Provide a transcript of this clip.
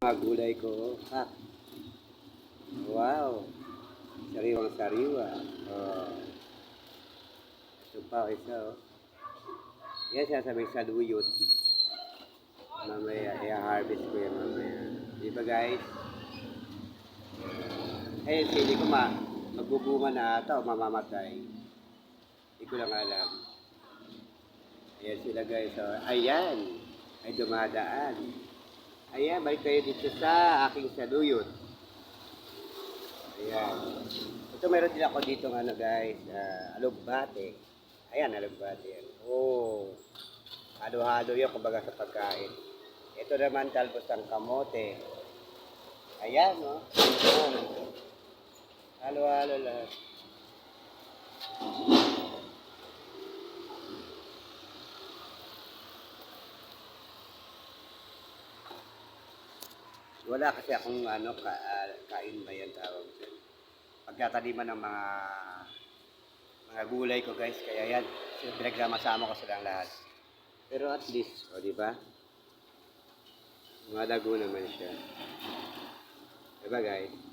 Mga gulay ko, ha? Wow! Sariwang sariwa. Oh. Ito pa, isa, oh. Yan siya sabi sa luyot. Mamaya, i-harvest ko yan mamaya. Di ba guys? Eh, sili ko ma, magbubunga na ata o mamamatay. Hindi ko lang alam. Ayan sila guys. Oh. Ayan. Ay dumadaan. Ayan, balik kayo dito sa aking saluyot. Ayan. Ito meron din ako dito ng ano guys, uh, alugbate. Ayan, alugbate yan. Oh. Halo-halo yan kumbaga sa pagkain. Ito naman talbos ng kamote. Ayan, no? Ayan. Halo-halo lahat. Wala kasi akong ano, ka, ah, kain ba yan tawag dyan. Pagkataniman ng mga mga gulay ko guys, kaya yan, so, pinagsama-sama ko silang lahat. Pero at least, o di ba? Malago naman siya. Diba guys?